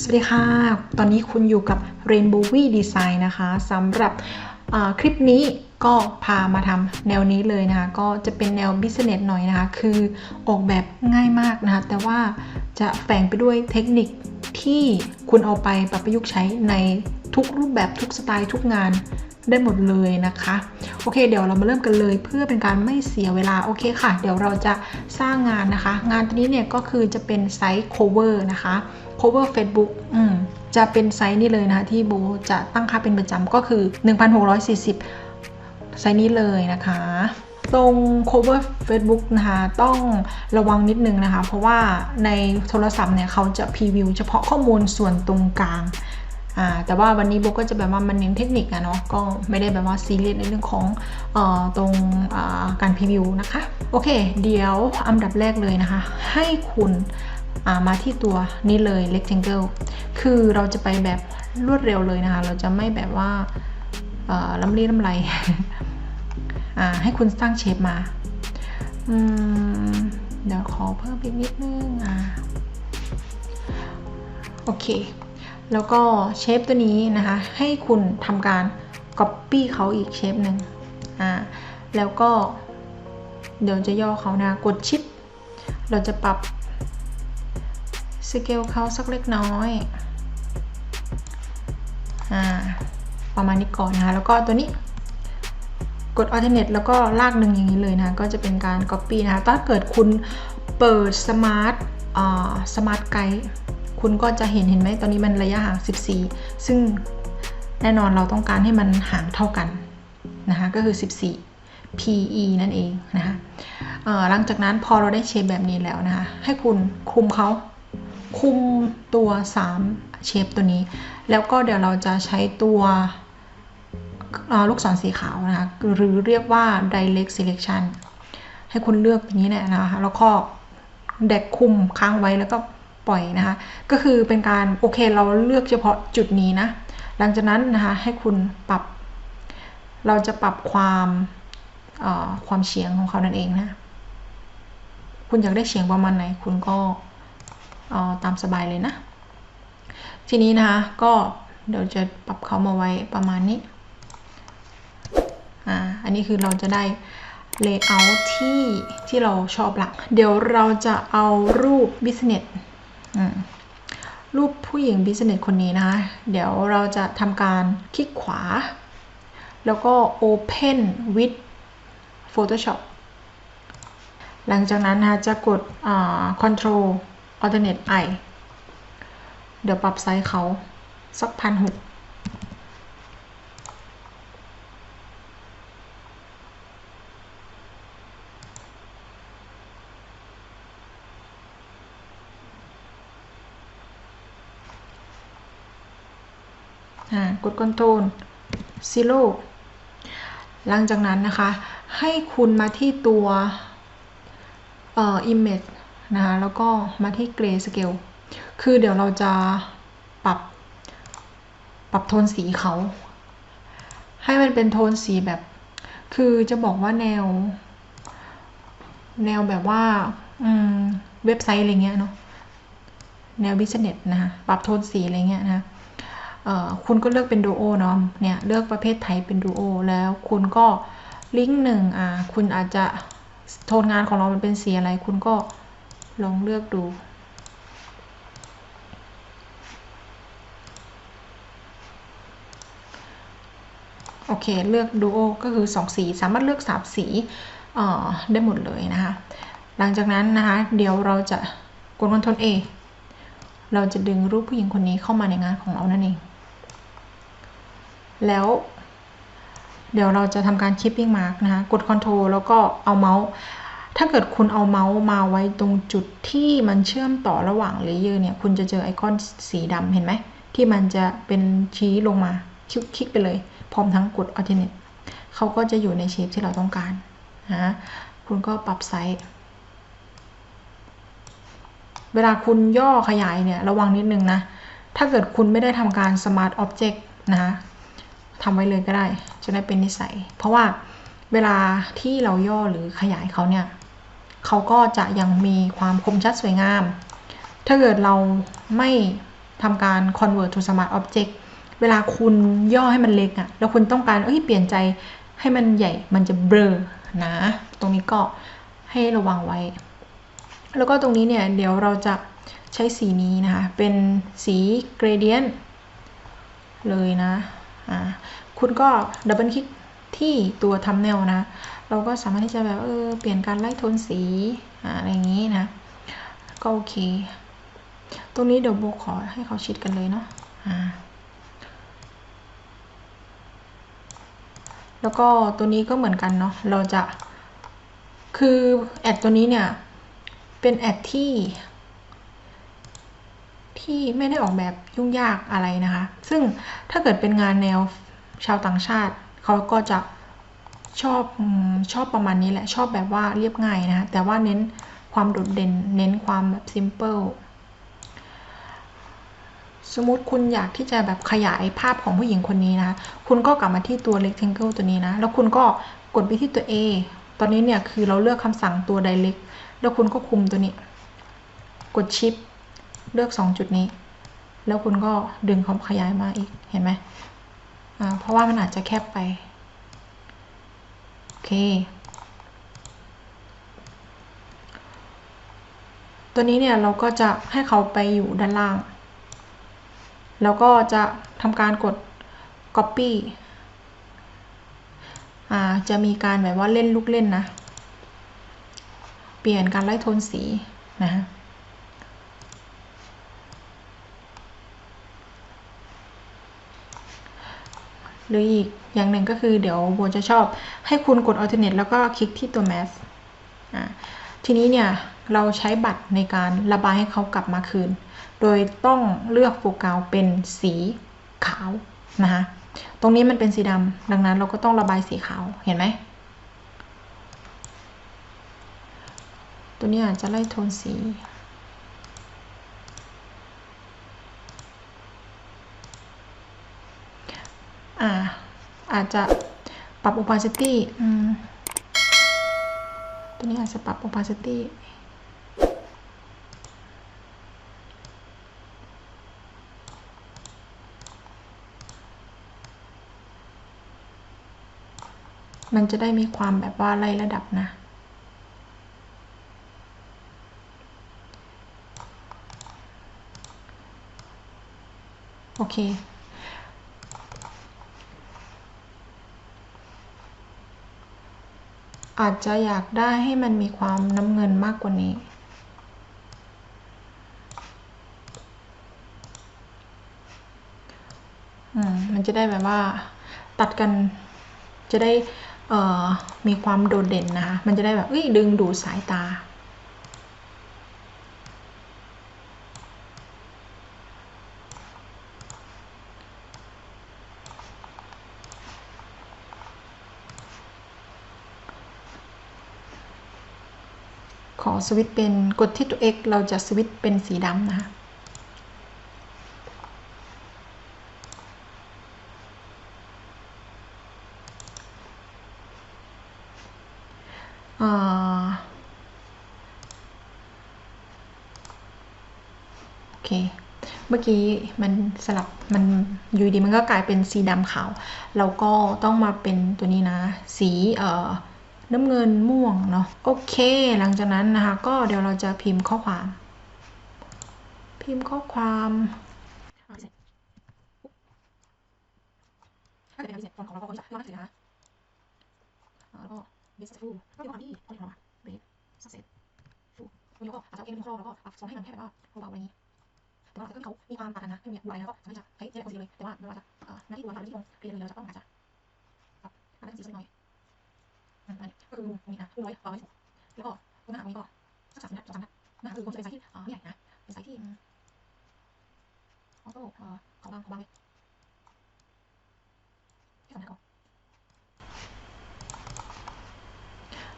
สวัสดีค่ะ ตอนนี้คุณอยู่กับ Rainbow V Design นะคะสำหรับคลิปนี้ก็พามาทำแนวนี้เลยนะคะ ก็จะเป็นแนว Business หน่อยนะคะ คือออกแบบง่ายมากนะคะ แต่ว่าจะแฝงไปด้วยเทคนิคที่คุณเอาไปปรับประยุกต์ใช้ในทุกรูปแบบทุกสไตล์ทุกงานได้หมดเลยนะคะ โอเค เดี๋ยวเรามาเริ่มกันเลยเพื่อเป็นการไม่เสียเวลา โอเคค่ะ เดี๋ยวเราจะสร้างงานนะคะ งานตัวนี้เนี่ยก็คือจะเป็นไซส์ cover นะคะ cover Facebook อืมจะเป็นไซส์นี้เลยนะคะที่โบจะตั้งค่าเป็นประจำก็คือ 1640 ไซส์นี้เลยนะคะตรง cover Facebook นะคะต้องระวังนิดนึงนะคะ เพราะว่าในโทรศัพท์เนี่ยเขาจะพรีวิวเฉพาะข้อมูลส่วนตรงกลางอ่าแต่ว่าวันนี้โบก็จะแบบว่ามันเน้นเทคนิคอะเนาะก็ไม่ได้แบบว่าซีเรียสในเรื่องของเอ่อตรงอ่าการพรีวิวนะคะ โอเค เดี๋ยวอันดับแรกเลยนะคะ ให้คุณอ่า มาที่ตัวนี้เลย rectangle คือเราจะไปแบบรวดเร็วเลยนะคะ เราจะไม่แบบว่าเอ่ำลีลำไรให้คุณสร้างเชฟมาเดี๋ยวขอเพิ่มอีกนิดนึงอ่าโอเค แล้วก็เชฟตัวนี้นะคะ ให้คุณทำการ Copy เขาอีกเชฟหนึ่งอ่าแล้วก็เดี๋ยวจะย่อเขานะ กดชิป เราจะปรับ สเกลเขาสักเล็กน้อยอ่าประมาณนี้ก่อนนะคะแล้วก็ตัวนี้กด alternate แล้วก็ลากหนึ่งอย่างนี้เลยนะ ก็จะเป็นการ copy นะคะ ถ้าเกิดคุณเปิด smart อ่า smart guide คุณก็จะเห็นเห็นไหมตอนนี้มันระยะห่าง 14 ซึ่งแน่นอนเราต้องการให้มันห่างเท่ากันนะคะก็คือ 14 PE นั่นเองนะคะเอ่อหลังจากนั้นพอเราได้เชฟแบบนี้แล้วนะคะให้คุณคุมเขา คุมตัว 3 เชฟตัวนี้ แล้วก็เดี๋ยวเราจะใช้ตัวลูกศรสีขาวนะคะหรือเรียกว่า direct selection ให้คุณเลือกตัวนี้แหละนะคะ แล้วก็เด็กคุมค้างไว้แล้วก็ปล่อยนะคะ ก็คือเป็นการโอเคเราเลือกเฉพาะจุดนี้นะ หลังจากนั้นนะคะให้คุณปรับ เราจะปรับความความเฉียงของเขานั่นเองนะ คุณอยากได้เฉียงประมาณไหนคุณก็ ออตามสบายเลยนะ ทีนี้นะคะ ก็เดี๋ยวจะปรับเขามาไว้ประมาณนี้ อ่า อันนี้คือเราจะได้ layout ที่ที่เราชอบละเดี๋ยวเราจะเอารูป business รูปผู้หญิง business คนนี้นะคะ เดี๋ยวเราจะทำการคลิกขวา แล้วก็ open with photoshop หลังจากนั้นนะคะจะกด control alternate i เดี๋ยวปรับไซส์เขาสักพันหกอ่ากด Ctrl Zero หลังจากนั้นนะคะ ให้คุณมาที่ตัวเอ่อ image นะคะแล้วก็มาที่ gray scale คือเดี๋ยวเราจะปรับ ปรับโทนสีเขา ให้มันเป็นโทนสีแบบ คือจะบอกว่าแนว แนวแบบว่าอืมเว็บไซต์อะไรเงี้ยเนาะแนวบิสเนสนะคะปรับโทนสีอะไรเงี้ยนะคะเอ่อคุณก็เลือกเป็นดูโอเนาะเนี่ยเลือกประเภทไทยเป็นดูโอแล้วคุณก็ลิงก์หนึ่งอ่าคุณอาจจะโทนงานของเรามันเป็นสีอะไร คุณก็ ลองเลือกดู โอเค เลือกดูโอก็คือ 2 สี สามารถเลือก 3 สีได้หมดเลยนะคะ หลังจากนั้นนะคะ เดี๋ยวเราจะกด Ctrl A เราจะดึงรูปผู้หญิงคนนี้เข้ามาในงานของเรานั่นเอง แล้ว เดี๋ยวเราจะทำการ Shipping Mark นะคะ กด Ctrl แล้วก็เอาเมาส์ ถ้าเกิดคุณเอาเมาส์มาไว้ตรงจุดที่มันเชื่อมต่อระหว่างเลเยอร์เนี่ย คุณจะเจอไอคอนสีดำเห็นไหม ที่มันจะเป็นชี้ลงมาคลิกคลิกไปเลย พร้อมทั้งกด Alternate เขาก็จะอยู่ในเชฟที่เราต้องการนะคุณก็ปรับไซส์ เวลาคุณย่อขยายเนี่ย ระวังนิดนึงนะ ถ้าเกิดคุณไม่ได้ทำการ Smart Object นะคะทำไว้เลยก็ได้ จะได้เป็นนิสัย เพราะว่าเวลาที่เราย่อหรือขยายเขาเนี่ย เขาก็จะยังมีความคมชัดสวยงาม ถ้าเกิดเราไม่ทำการ convert to smart object เวลาคุณย่อให้มันเล็กอะแล้วคุณต้องการเอ้ยเปลี่ยนใจให้มันใหญ่มันจะเบลอนะ ตรงนี้ก็ให้ระวังไว้ แล้วก็ตรงนี้เนี่ย เดี๋ยวเราจะใช้สีนี้นะคะ เป็นสี gradient เลยนะ อ่า คุณก็ดับเบิลคลิกที่ตัวทำแนวนะ เราก็สามารถที่จะแบบเออเปลี่ยนการไล่โทนสีอะไรอย่างนี้นะ ก็โอเค ตรงนี้เดี๋ยวโบขอให้เขาชิดกันเลยเนาะอ่าแล้วก็ตัวนี้ก็เหมือนกันเนาะเราจะคือแอดตัวนี้เนี่ย เป็นแอดที่ ที่ไม่ได้ออกแบบยุ่งยากอะไรนะคะ ซึ่งถ้าเกิดเป็นงานแนวชาวต่างชาติ เขาก็จะ ชอบชอบประมาณนี้แหละชอบแบบว่าเรียบง่ายนะแต่ว่าเน้นความโดดเด่น เน้นความแบบ simple สมมติคุณอยากที่จะแบบขยายภาพของผู้หญิงคนนี้นะ คุณก็กลับมาที่ตัว rectangle ตัวนี้นะ แล้วคุณก็กดไปที่ตัว A ตอนนี้เนี่ยคือเราเลือกคำสั่งตัว direct แล้วคุณก็คุมตัวนี้ กดชิป เลือก 2 จุดนี้ แล้วคุณก็ดึงความขยายมาอีก เห็นไหมเพราะว่ามันอาจจะแคบไป ตัวนี้เนี่ยเราก็จะให้เขาไปอยู่ด้านล่าง แล้วก็จะทำการกด copy อ่าจะมีการแบบว่าเล่นลูกเล่นนะ เปลี่ยนการไล่โทนสีนะ หรืออีกอย่างหนึ่งก็คือเดี๋ยวโบจะชอบให้คุณกด alternate แล้วก็คลิกที่ตัว mask ทีนี้เนี่ยเราใช้บัตรในการระบายให้เขากลับมาคืน โดยต้องเลือกโฟกัสเป็นสีขาวนะคะตรงนี้มันเป็นสีดำดังนั้นเราก็ต้องระบายสีขาวเห็นไหมตัวนี้อาจจะไล่โทนสี อ่า อาจจะปรับ opacity ตัวนี้อาจจะปรับ opacity มันจะได้มีความแบบว่าไล่ระดับนะ โอเค อาจจะอยากได้ให้มันมีความน้ำเงินมากกว่านี้อืมมันจะได้แบบว่าตัดกันจะได้เอ่อมีความโดดเด่นนะคะ มันจะได้แบบดึงดูดสายตา ขอสวิตเป็นกดที่ตัว X เราจะสวิตเป็นสีดำนะคะโอเค เมื่อกี้มันสลับมันอยู่ดีมันก็กลายเป็นสีดำขาว เราก็ต้องมาเป็นตัวนี้นะ สีเอ่อ น้ำเงินม่วงเนาะโอเค หลังจากนั้นนะคะ ก็เดี๋ยวเราจะพิมพ์ข้อความ พิมพ์ข้อความถ้าเกิดเป็นพิเศษของเราก็จะเรียกว่าถือนะคะแล้วก็ base full ก็เป็นความที่เอาอย่างไร base success full วันนี้ก็อาจจะเอาเองเป็นข้อแล้วก็ปรับโซนให้มันแค่แบบว่าเบาๆอะไรนี้แต่ว่าถ้าเขามีความต่างกันนะไม่มีอะไรแล้วก็สามารถจะใช้เทียบกับสีเลยแต่ว่าไม่ว่าจะหน้าที่ตัวเราที่ลงเรียนเลยเราจะต้องอาจจะปรับอะไรสีสักหน่อย อันนี้ก็คือมีนะมุมไว้วางไว้สูงแล้วก็ตรงหน้าตรงนี้ก็สักสามนัดสองสามนัดหน้าคือคนจะเป็นไซสายที่อ่าใหญ่นะเป็นไซสายที่ออโต้เอ่อขอวางขอวางไว้ที่สองนัดก่อน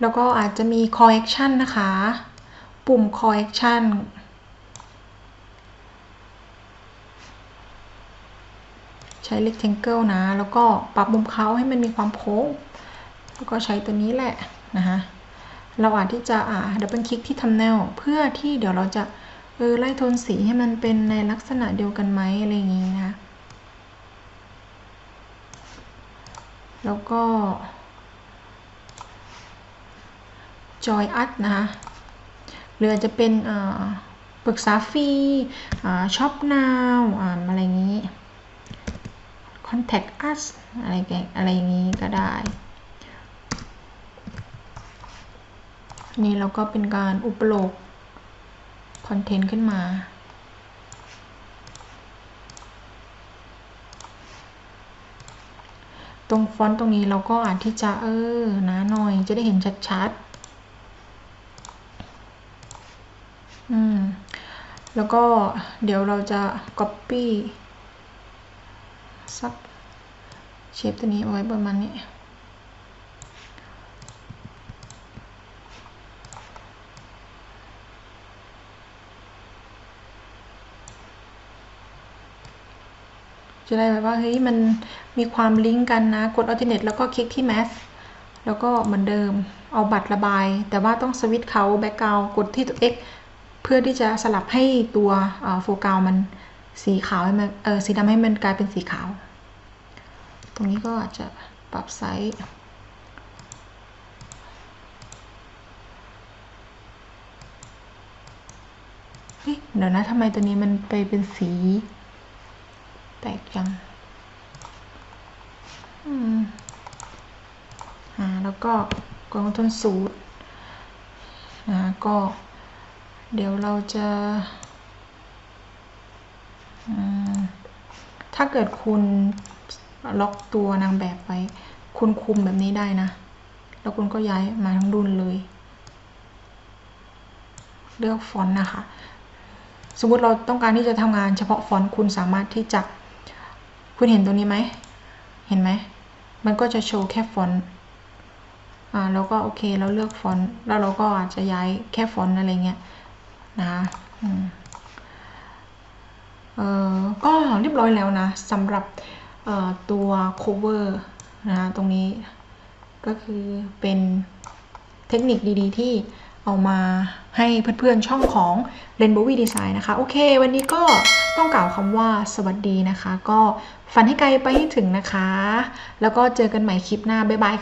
แล้วก็อาจจะมี call action นะคะ ปุ่ม call action ใช้ rectangle นะ แล้วก็ปรับมุมเขาให้มันมีความโค้ง ก็ใช้ตัวนี้แหละนะคะเราอาจที่จะอ่าดับเบิลคลิกที่ทำแนวเพื่อที่เดี๋ยวเราจะเออไล่โทนสีให้มันเป็นในลักษณะเดียวกันไหมอะไรอย่างงี้นะแล้วก็จอยอัดนะคะหรืออาจจะเป็นอ่าปรึกษาฟรีช็อปนาวอะไรอย่างนี้ contact us อะไรอะไรอย่างนี้ก็ได้ นี่เราก็เป็นการอุปโลกคอนเทนต์ขึ้นมา ตรงฟอนต์ตรงนี้เราก็อาจที่จะเออนาหน่อยจะได้เห็นชัดๆ อืม แล้วก็เดี๋ยวเราจะ copy สักเชฟตัวนี้เอาไว้ประมาณนี้ จะได้แบบว่าเฮ้ยมันมีความลิงก์กันนะ กด alternate แล้วก็คลิกที่ mask แล้วก็เหมือนเดิมเอาบัตรระบาย แต่ว่าต้องสวิตช์เขา background กดที่ตัว x เพื่อที่จะสลับให้ตัวโฟกัสมันสีขาวให้มันเออสีดำให้มันกลายเป็นสีขาว ตรงนี้ก็อาจจะปรับไซส์เฮ้ยเดี๋ยวนะทำไมตัวนี้มันไปเป็นสี แปลกจังอ่าแล้วก็กองทุนสูตรนะก็เดี๋ยวเราจะอืมถ้าเกิดคุณล็อกตัวนางแบบไว้ คุณคุมแบบนี้ได้นะ แล้วคุณก็ย้ายมาทั้งรุ่นเลย เลือกฟอนต์นะคะ สมมติเราต้องการที่จะทำงานเฉพาะฟอนต์คุณสามารถที่จะ คุณเห็นตรงนี้ไหม เห็นไหม มันก็จะโชว์แค่ฟอนต์อ่าแล้วก็โอเคเราเลือกฟอนต์ แล้วเราก็อาจจะย้ายแค่ฟอนต์อะไรเงี้ยนะคะอืมเอ่อก็เรียบร้อยแล้วนะสำหรับเอ่อตัว cover นะะตรงนี้ก็คือเป็นเทคนิคดีๆที่ เอามาให้เพื่อนๆช่องของ Rainbow Design นะคะ โอเค วันนี้ก็ต้องกล่าวคำว่าสวัสดีนะคะ ก็ฝันให้ไกลไปให้ถึงนะคะ แล้วก็เจอกันใหม่คลิปหน้า บ๊ายบาย